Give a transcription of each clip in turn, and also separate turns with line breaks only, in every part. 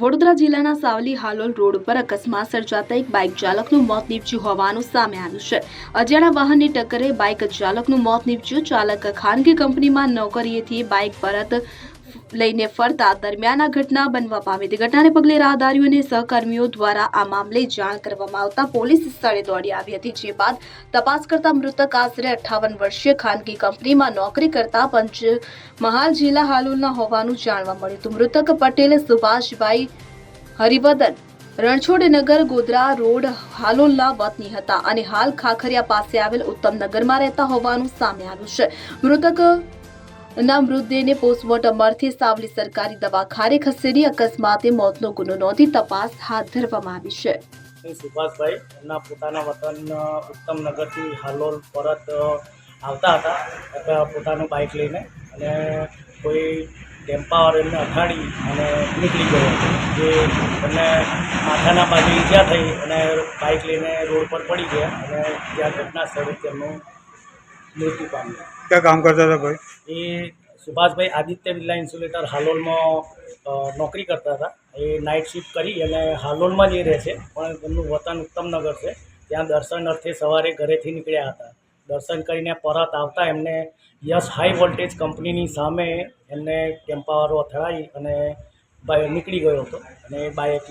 વડોદરા જિલ્લાના સાવલી હાલોલ રોડ પર અકસ્માત સર્જાતા એક બાઇક ચાલકનું મોત નીપજ્યું હોવાનું સામે આવ્યું છે. અજાણા વાહનની ટક્કરે બાઇક ચાલકનું મોત નીપજ્યું. ચાલક ખાનગી કંપનીમાં નોકરીએથી બાઇક પરત લઈને ફરતા દરમિયાન આ ઘટના બનવા પામી હતી. ઘટનાને પગલે રાહદારીઓ અને સહકર્મીઓ દ્વારા આ મામલે જાણ કરવામાં આવતા પોલીસ સ્થળે દોડી આવી હતી, જે બાદ તપાસ કરતા મૃતક આશરે અઠ્ઠાવન વર્ષીય ખાનગી કંપનીમાં નોકરી કરતા પંચમહાલ જિલ્લા હાલોલના હોવાનું જાણવા મળ્યું હતું. મૃતક પટેલ સુભાષભાઈ હરિવદન રણછોડનગર ગોધરા રોડ હાલોલના વતની હતા અને હાલ ખાખરિયા પાસે આવેલ ઉત્તમનગરમાં રહેતા હોવાનું સામે આવ્યું છે. મૃતક ના મૃતદેહને પોસ્ટમોર્ટમ અર્થે સાવલી સરકારી દવાખાને ખસેડી અકસ્માતે મોતનો ગુનો નોંધી તપાસ હાથ ધરવામાં આવી છે.
સુભાષભાઈ, એમના પોતાના વતન ઉત્તમનગરથી હાલોલ પરત આવતા હતા. પોતાનું બાઇક લઈને અને કોઈ ટેમ્પાવર એમને અથાડી અને નીકળી ગયો જે એમને માથાના બાજુ ઈજા થઈ અને બાઇક લઈને રોડ પર પડી ગયા અને ત્યાં ઘટના સ્થળે તેમનું મૃત્યુ પામ્યા.
ક્યાં કામ કરતા હતા ભાઈ?
એ સુભાષભાઈ આદિત્ય બિરલા ઇન્સ્યુલેટર હાલોલમાં નોકરી કરતા હતા. એ નાઇટ શિફ્ટ કરી અને હાલોલમાં જ એ રહે છે. પણ એમનું વતન ઉત્તમનગર છે. ત્યાં દર્શન અર્થે સવારે ઘરેથી નીકળ્યા હતા. દર્શન કરીને પરત આવતા એમને યસ હાઈ વોલ્ટેજ કંપનીની સામે એમને ટેમ્પાવાળો અથડાઈ અને નીકળી ગયો હતો. અને બાઇક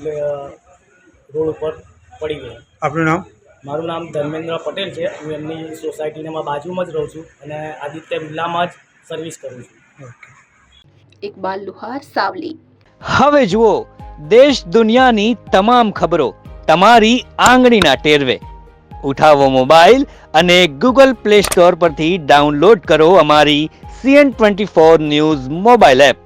રોડ ઉપર પડી ગયો.
આપણું નામ?
મારું નામ ધર્મેન્દ્ર પટેલ છે. હું એમની સોસાયટીનામાં બાજુમાં જ રહું છું અને આદિત્ય બિરલામાં જ સર્વિસ કરું છું.
ઇકબાલ લુહાર સાવલી.
હવે જુઓ દેશ દુનિયાની તમામ ખબરો તમારી આંગળીના ટેરવે. ઉઠાવો મોબાઈલ અને ગૂગલ પ્લે સ્ટોર પરથી ડાઉનલોડ કરો અમારી CN twenty four news mobile app.